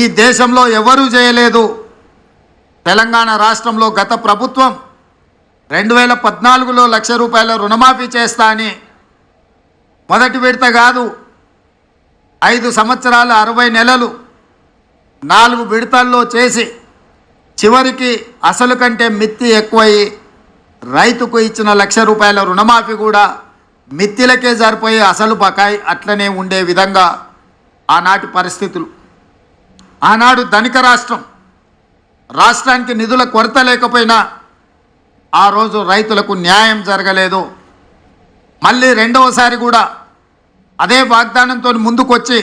ఈ దేశంలో ఎవరూ చేయలేదు. తెలంగాణ రాష్ట్రంలో గత ప్రభుత్వం రెండు వేల పద్నాలుగులో లక్ష రూపాయల రుణమాఫీ చేస్తా అని మొదటి విడత కాదు ఐదు సంవత్సరాల అరవై నెలలు నాలుగు విడతల్లో చేసి చివరికి అసలు కంటే మిత్తి ఎక్కువయి రైతుకు ఇచ్చిన లక్ష రూపాయల రుణమాఫీ కూడా మిత్తిలకే సరిపోయి అసలు బకాయి అట్లనే ఉండే విధంగా ఆనాటి పరిస్థితులు. ఆనాడు ధనిక రాష్ట్రం రాష్ట్రానికి నిధుల కొరత లేకపోయినా ఆ రోజు రైతులకు న్యాయం జరగలేదు. మళ్ళీ రెండవసారి కూడా అదే వాగ్దానంతో ముందుకొచ్చి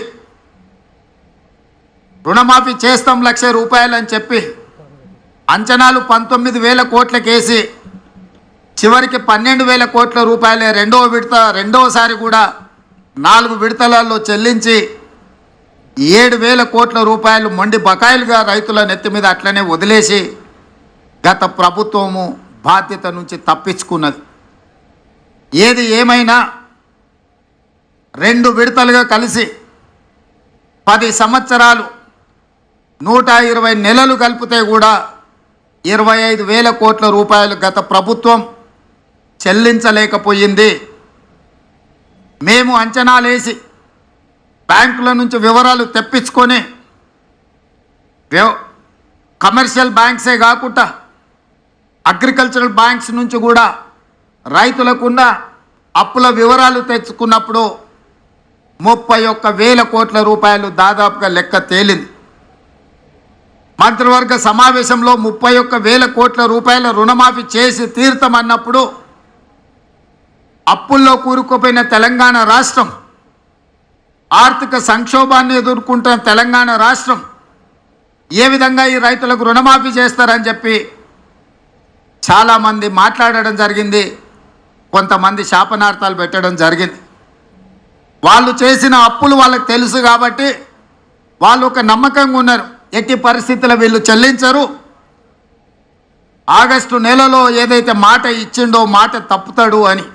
రుణమాఫీ చేస్తాం లక్ష రూపాయలు అని చెప్పి అంచనాలు పంతొమ్మిది వేల కోట్లకేసి చివరికి పన్నెండు వేల కోట్ల రూపాయలే రెండవ విడత రెండవసారి కూడా నాలుగు విడతలలో చెల్లించి ఏడు వేల కోట్ల రూపాయలు మొండి బకాయిలుగా రైతుల నెత్తి మీద అట్లనే వదిలేసి గత ప్రభుత్వము బాధ్యత నుంచి తప్పించుకున్నది. ఏది ఏమైనా రెండు విడతలుగా కలిసి పది సంవత్సరాలు నూట ఇరవై నెలలు కలిపితే కూడా ఇరవై ఐదు వేల కోట్ల రూపాయలు గత ప్రభుత్వం చెల్లించలేకపోయింది. మేము అంచనాలేసి బ్యాంకుల నుంచి వివరాలు తెప్పించుకొని కమర్షియల్ బ్యాంక్సే కాకుండా అగ్రికల్చరల్ బ్యాంక్స్ నుంచి కూడా రైతులకున్న అప్పుల వివరాలు తెచ్చుకున్నప్పుడు ముప్పై ఒక్క వేల కోట్ల రూపాయలు దాదాపుగా లెక్క తేలింది. మంత్రివర్గ సమావేశంలో ముప్పై ఒక్క వేల కోట్ల రూపాయల రుణమాఫీ చేసి తీర్థమన్నప్పుడు అప్పుల్లో కూరుకుపోయిన తెలంగాణ రాష్ట్రం ఆర్థిక సంక్షోభాన్ని ఎదుర్కొంటున్న తెలంగాణ రాష్ట్రం ఏ విధంగా ఈ రైతులకు రుణమాఫీ చేస్తారని చెప్పి చాలామంది మాట్లాడడం జరిగింది. కొంతమంది శాపనార్థాలు పెట్టడం జరిగింది. వాళ్ళు చేసిన అప్పులు వాళ్ళకి తెలుసు కాబట్టి వాళ్ళు ఒక నమ్మకంగా ఉన్నారు. ఎట్టి పరిస్థితుల్లో వీళ్ళు చెల్లించరు. ఆగస్టు నెలలో ఏదైతే మాట ఇచ్చిండో మాట తప్పుతాడు అని